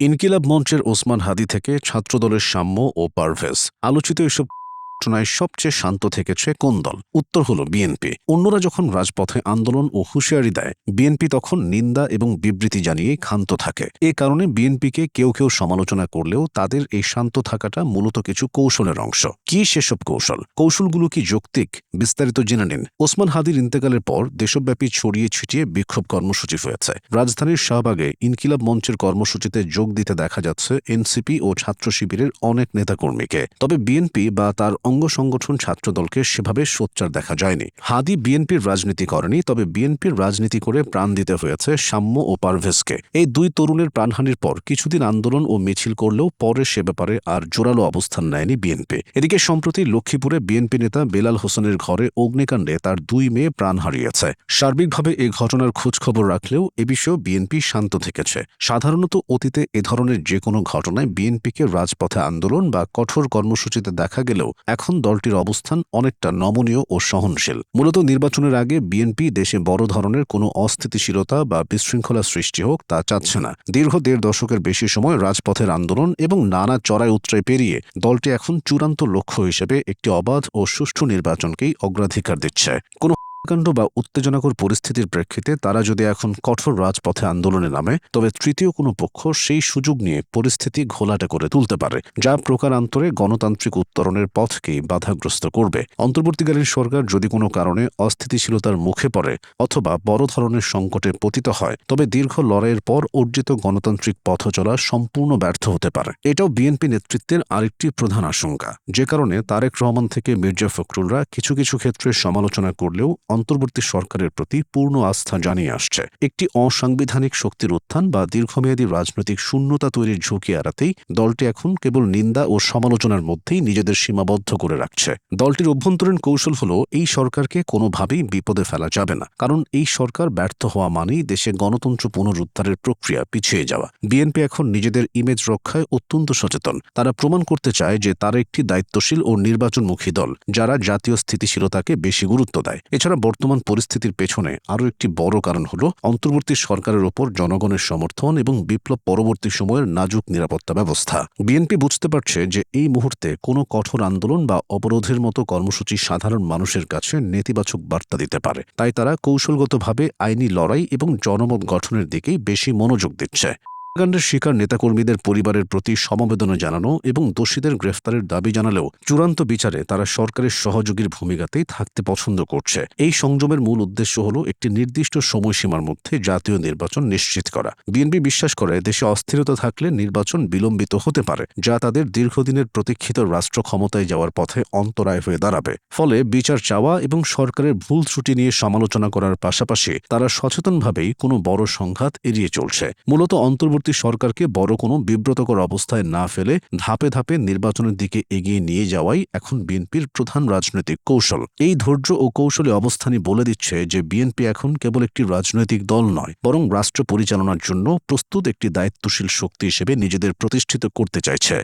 ইনকিলাব মঞ্চের ওসমান হাদি থেকে ছাত্রদলের সাম্য ও পারভেজ। আলোচিত এসব ঘটনায় সবচেয়ে শান্ত থেকেছে কোন দল? উত্তর হল বিএনপি। অন্যরা যখন রাজপথে আন্দোলন ও হুঁশিয়ারি দেয়, বিএনপি তখন নিন্দা এবং বিবৃতি জানিয়ে ক্ষান্ত থাকে। এ কারণে বিএনপিকে কেউ কেউ সমালোচনা করলেও তাদের এই শান্ত থাকাটা মূলত কিছু কৌশলের অংশ। কি সেসব কৌশল? কৌশলগুলো কি যৌক্তিক? বিস্তারিত জেনে নিন। ওসমান হাদির ইন্তেকালের পর দেশব্যাপী ছড়িয়ে ছিটিয়ে বিক্ষোভ কর্মসূচি হয়েছে। রাজধানীর শাহবাগে ইনকিলাব মঞ্চের কর্মসূচিতে যোগ দিতে দেখা যাচ্ছে এনসিপি ও ছাত্র শিবিরের অনেক নেতাকর্মীকে। তবে বিএনপি বা তার অঙ্গ সংগঠন ছাত্রদলকে সেভাবে সোচ্চার দেখা যায়নি। হাদি বিএনপির রাজনীতি করেনি, তবে বিএনপির রাজনীতি করে প্রাণ দিতে হয়েছে সাম্য ও পারভেজকে। এই দুই তরুণের প্রাণহানির পর কিছুদিন আন্দোলন ও মিছিল করলেও পরে সে ব্যাপারে আর জোরালো অবস্থান নেয়নি বিএনপি। এদিকে সম্প্রতি লক্ষ্মীপুরে বিএনপি নেতা বেলাল হোসেনের ঘরে অগ্নিকাণ্ডে তার দুই মেয়ে প্রাণ হারিয়েছে। সার্বিকভাবে এ ঘটনার খোঁজখবর রাখলেও এ বিষয়েও বিএনপি শান্ত থেকেছে। সাধারণত অতীতে এ ধরনের যে কোনো ঘটনায় বিএনপিকে রাজপথে আন্দোলন বা কঠোর কর্মসূচিতে দেখা গেলেও এখন দলটির অবস্থান অনেকটা নমনীয় ও সহনশীল। মূলত নির্বাচনের আগে বিএনপি দেশে বড় ধরনের কোনো অস্থিতিশীলতা বা বিশৃঙ্খলা সৃষ্টি হোক তা চাচ্ছে না। দীর্ঘ দেড় দশকের বেশি সময় রাজপথের আন্দোলন এবং নানা চড়াই উত্তরায় পেরিয়ে দলটি এখন চূড়ান্ত লক্ষ্য হিসেবে একটি অবাধ ও সুষ্ঠু নির্বাচনকেই অগ্রাধিকার দিচ্ছে। কোনো কাণ্ড বা উত্তেজনাকর পরিস্থিতির প্রেক্ষিতে তারা যদি এখন কঠোর রাজপথে আন্দোলনে নামে, তবে তৃতীয় কোনো পক্ষ সেই সুযোগ নিয়ে পরিস্থিতি ঘোলাটে করে তুলতে পারে, যা প্রকারান্তরে গণতান্ত্রিক উত্তরণের পথকেই বাধাগ্রস্ত করবে। অন্তর্বর্তীকালীন সরকার যদি কোনো কারণে অস্থিতিশীলতার মুখে পড়ে অথবা বড় ধরনের সংকটে পতিত হয়, তবে দীর্ঘ লড়াইয়ের পর অর্জিত গণতান্ত্রিক পথ চলা সম্পূর্ণ ব্যর্থ হতে পারে। এটাও বিএনপি নেতৃত্বের আরেকটি প্রধান আশঙ্কা। যে কারণে তারেক রহমান থেকে মির্জা ফখরুলরা কিছু কিছু ক্ষেত্রে সমালোচনা করলেও অন্তর্বর্তী সরকারের প্রতি পূর্ণ আস্থা জানিয়ে আসছে। একটি অসাংবিধানিক শক্তির উত্থান বা দীর্ঘমেয়াদী রাজনৈতিক শূন্যতা তৈরির ঝুঁকি এড়াতেই দলটি এখন কেবল নিন্দা ও সমালোচনার মধ্যেই নিজেদের সীমাবদ্ধ করে রাখছে। দলটির অভ্যন্তরীণ কৌশল হল, এই সরকারকে কোনোভাবেই বিপদে ফেলা যাবে না। কারণ এই সরকার ব্যর্থ হওয়া মানেই দেশে গণতন্ত্র পুনরুদ্ধারের প্রক্রিয়া পিছিয়ে যাওয়া। বিএনপি এখন নিজেদের ইমেজ রক্ষায় অত্যন্ত সচেতন। তারা প্রমাণ করতে চায় যে তারা একটি দায়িত্বশীল ও নির্বাচনমুখী দল, যারা জাতীয় স্থিতিশীলতাকে বেশি গুরুত্ব দেয়। এছাড়া বর্তমান পরিস্থিতির পেছনে আরও একটি বড় কারণ হল অন্তর্বর্তী সরকারের ওপর জনগণের সমর্থন এবং বিপ্লব পরবর্তী সময়ের নাজুক নিরাপত্তা ব্যবস্থা। বিএনপি বুঝতে পারছে যে এই মুহূর্তে কোনো কঠোর আন্দোলন বা অবরোধের মতো কর্মসূচি সাধারণ মানুষের কাছে নেতিবাচক বার্তা দিতে পারে। তাই তারা কৌশলগতভাবে আইনি লড়াই এবং জনমত গঠনের দিকেই বেশি মনোযোগ দিচ্ছে। হত্যাকাণ্ডের শিকার নেতাকর্মীদের পরিবারের প্রতি সমবেদনা জানানো এবং দোষীদের গ্রেফতারের দাবি জানালেও চূড়ান্ত বিচারে তারা সরকারের সহযোগীর ভূমিকাতেই থাকতে পছন্দ করছে। এই সংযমের মূল উদ্দেশ্য হল একটি নির্দিষ্ট সময়সীমার মধ্যে জাতীয় নির্বাচন নিশ্চিত করা। বিএনপি বিশ্বাস করে দেশে অস্থিরতা থাকলে নির্বাচন বিলম্বিত হতে পারে, যা তাদের দীর্ঘদিনের প্রতীক্ষিত রাষ্ট্র ক্ষমতায় যাওয়ার পথে অন্তরায় হয়ে দাঁড়াবে। ফলে বিচার চাওয়া এবং সরকারের ভুল ত্রুটি নিয়ে সমালোচনা করার পাশাপাশি তারা সচেতনভাবেই কোনো বড় সংঘাত এড়িয়ে চলছে। মূলত অন্তর্বর্তী পরবর্তী সরকারকে বড় কোনো বিব্রতকর অবস্থায় না ফেলে ধাপে ধাপে নির্বাচনের দিকে এগিয়ে নিয়ে যাওয়াই এখন বিএনপির প্রধান রাজনৈতিক কৌশল। এই ধৈর্য ও কৌশলে অবস্থানই বলে দিচ্ছে যে বিএনপি এখন কেবল একটি রাজনৈতিক দল নয়, বরং রাষ্ট্র পরিচালনার জন্য প্রস্তুত একটি দায়িত্বশীল শক্তি হিসেবে নিজেদের প্রতিষ্ঠিত করতে চাইছে।